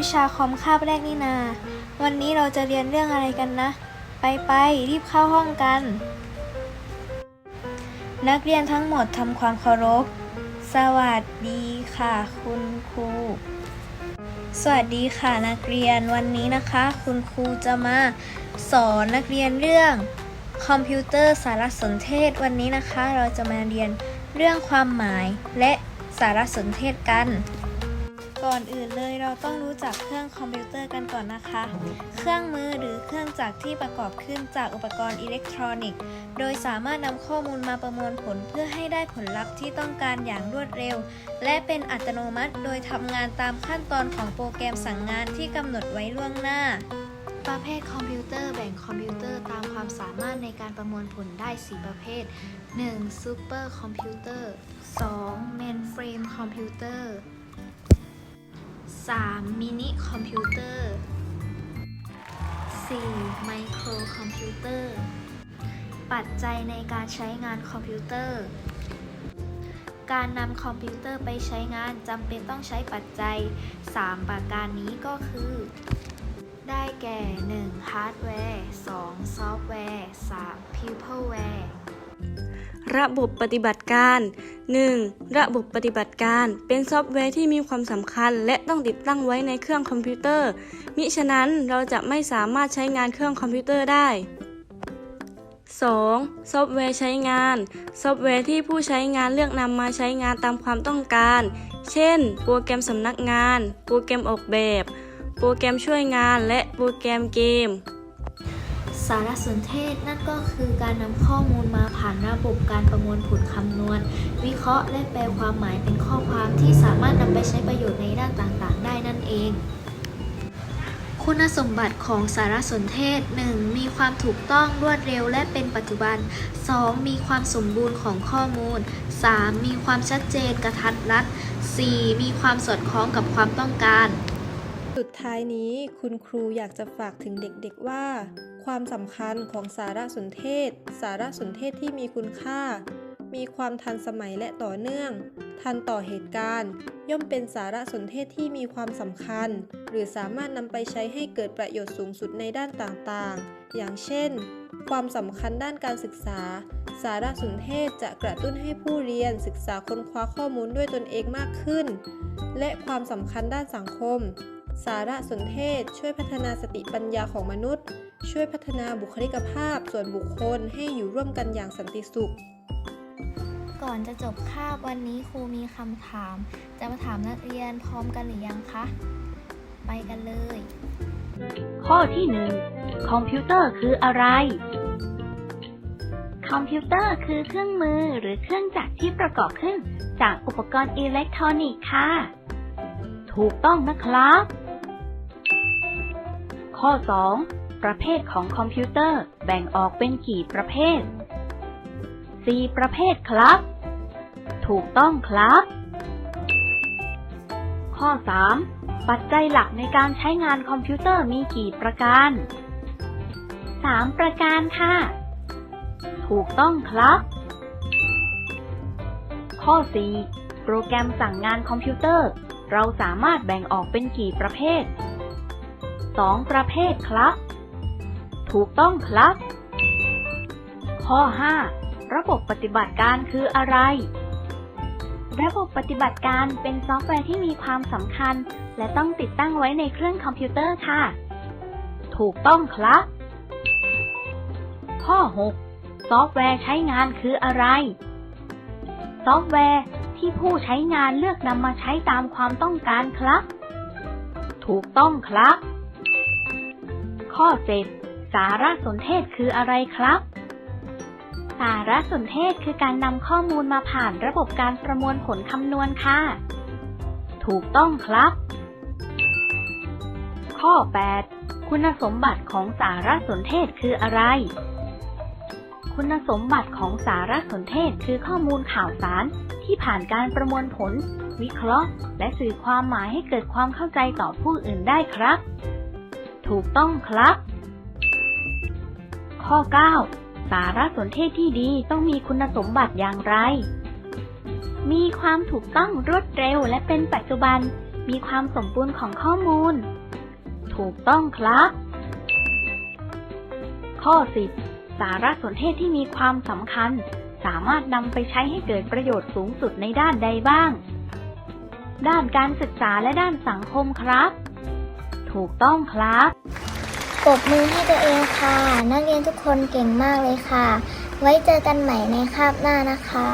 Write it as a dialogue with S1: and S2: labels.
S1: ิชาคอมคาบแรกนี่นา วันนี้เราจะเรียนเรื่องอะไรกันนะ ไปไปรีบเข้าห้องกัน นักเรียนทั้งหมดทำความเคารพ สวัสดีค่ะ คุณครู สวัสดีค่ะนักเรียนวันนี้นะคะ คุณครูจะมาสอนนักเรียนเรื่องคอมพิวเตอร์สารสนเทศวันนี้นะคะ เราจะมาเรียนเรื่องความหมายและสารสนเทศกัน ก่อนอื่นเลยเราต้องรู้จักเครื่องคอมพิวเตอร์กันก่อนนะคะ เครื่องมือหรือเครื่องจักรที่ประกอบขึ้นจากอุปกรณ์อิเล็กทรอนิกส์ โดยสามารถนำข้อมูลมาประมวลผลเพื่อให้ได้ผลลัพธ์ที่ต้องการอย่างรวดเร็ว และเป็นอัตโนมัติโดยทำงานตามขั้นตอนของโปรแกรมสั่งงานที่กำหนดไว้ล่วงหน้า ประเภทคอมพิวเตอร์แบ่งคอมพิวเตอร์ตามความสามารถในการประมวลผลได้ 4 ประเภท 1. Super Computer 2. Mainframe Computer 3. Mini Computer 4. Micro Computer ปัจจัยในการใช้งานคอมพิวเตอร์ การนำคอมพิวเตอร์ไปใช้งานจำเป็นต้องใช้ปัจจัย 3 ประการนี้ก็คือ ได้แก่ 1. ฮาร์ดแวร์ 2. ซอฟต์แวร์ 3. Peopleware ร
S2: ระบบปฏิบัติการ 1. ระบบปฏิบัติการ เป็นซอฟต์แวร์ที่มีความสำคัญ และต้องติดตั้งไว้ในเครื่องคอมพิวเตอร์ มิฉะนั้นเราจะไม่สามารถใช้งานเครื่องคอมพิวเตอร์ได้ 2. ซอฟต์แวร์ใช้งาน ซอฟต์แวร์ที่ผู้ใช้งานเลือกนำมาใช้งานตามความต้องการ เช่น โปรแกรมสำนักงาน โปรแกรมออกแบบ โปรแกรมช่วยงาน และโปรแกรมเกม
S1: สารสนเทศนั่นก็คือการนำข้อมูลมาผ่านระบบการประมวลผลคำนวณ วิเคราะห์และแปลความหมายเป็นข้อความที่สามารถนำไปใช้ประโยชน์ในด้านต่างๆ ได้นั่นเอง คุณสมบัติของสารสนเทศ 1. มีความถูกต้องรวดเร็วและเป็นปัจจุบัน 2. มีความสมบูรณ์ของข้อมูล 3. มีความชัดเจนกระทัดรัด 4. มีความสอดคล้องกับความต้องการ
S3: สุดท้ายนี้คุณครูอยากจะฝากถึงเด็กๆว่า ความสำคัญของสารสนเทศ สารสนเทศที่มีคุณค่า มีความทันสมัยและต่อเนื่อง ทันต่อเหตุการณ์ ย่อมเป็นสารสนเทศที่มีความสำคัญ หรือสามารถนำไปใช้ให้เกิดประโยชน์สูงสุดในด้านต่างๆ อย่างเช่น ความสำคัญด้านการศึกษา สารสนเทศจะกระตุ้นให้ผู้เรียนศึกษาค้นคว้าข้อมูลด้วยตนเองมากขึ้น และความสำคัญด้านสังคม สารสนเทศ ช่วยพัฒนาสติปัญญาของมนุษย์ ช่วยพัฒนาบุคลิกภาพ ส่วนบุคคลให้อยู่ร่วมกันอย่างสันติสุข
S1: ก่อนจะจบคาบวันนี้ครูมีคำถาม จะมาถามนักเรียนพร้อมกันหรือยังคะ ไปกันเลย
S4: ข้อที่1คอมพิวเตอร์คืออะไร คอมพิวเตอร์คือเครื่องมือหรือเครื่องจักรที่ประกอบขึ้นจากอุปกรณ์อิเล็กทรอนิกส์ค่ะ ถูกต้องนะครับ ข้อ 2 ประเภทของคอมพิวเตอร์แบ่งออกเป็นกี่ประเภท 4 ประเภทครับ ถูกต้องครับ ข้อ 3 ปัจจัยหลักในการใช้งานคอมพิวเตอร์มีกี่ประการ 3 ประการค่ะ ถูกต้องครับ ข้อ 4 โปรแกรมสั่งงานคอมพิวเตอร์ เราสามารถแบ่งออกเป็นกี่ประเภท 2ประเภทครับ ถูกต้องครับ ข้อ 5 ระบบปฏิบัติการคืออะไร ระบบปฏิบัติการเป็นซอฟต์แวร์ที่มีความสำคัญ และต้องติดตั้งไว้ในเครื่องคอมพิวเตอร์ค่ะ ถูกต้องครับ ข้อ 6 ซอฟต์แวร์ใช้งานคืออะไร ซอฟต์แวร์ที่ผู้ใช้งานเลือกนำมาใช้ตามความต้องการครับ ถูกต้องครับ ข้อ 7 สารสนเทศคืออะไรครับ สารสนเทศคือการนำข้อมูลมาผ่านระบบการประมวลผลคำนวณค่ะ ถูกต้องครับ ข้อ 8 คุณสมบัติของสารสนเทศคืออะไร คุณสมบัติของสารสนเทศคือข้อมูลข่าวสารที่ผ่านการประมวลผล วิเคราะห์ และสื่อความหมายให้เกิดความเข้าใจต่อผู้อื่นได้ครับ ถูกต้องครับ ข้อ 9 สารสนเทศที่ดีต้องมีคุณสมบัติอย่างไร มีความถูกต้องรวดเร็วและเป็นปัจจุบัน มีความสมบูรณ์ของข้อมูล ถูกต้องครับ ข้อ 10 สารสนเทศที่มีความสำคัญ สามารถนำไปใช้ให้เกิดประโยชน์สูงสุดในด้านใดบ้าง ด้านการศึกษาและด้านสังคมครับ ถูกต้องครับ
S5: ปรบมือให้ตัวเองค่ะ นักเรียนทุกคนเก่งมากเลยค่ะ ไว้เจอกันใหม่ในคาบหน้านะคะ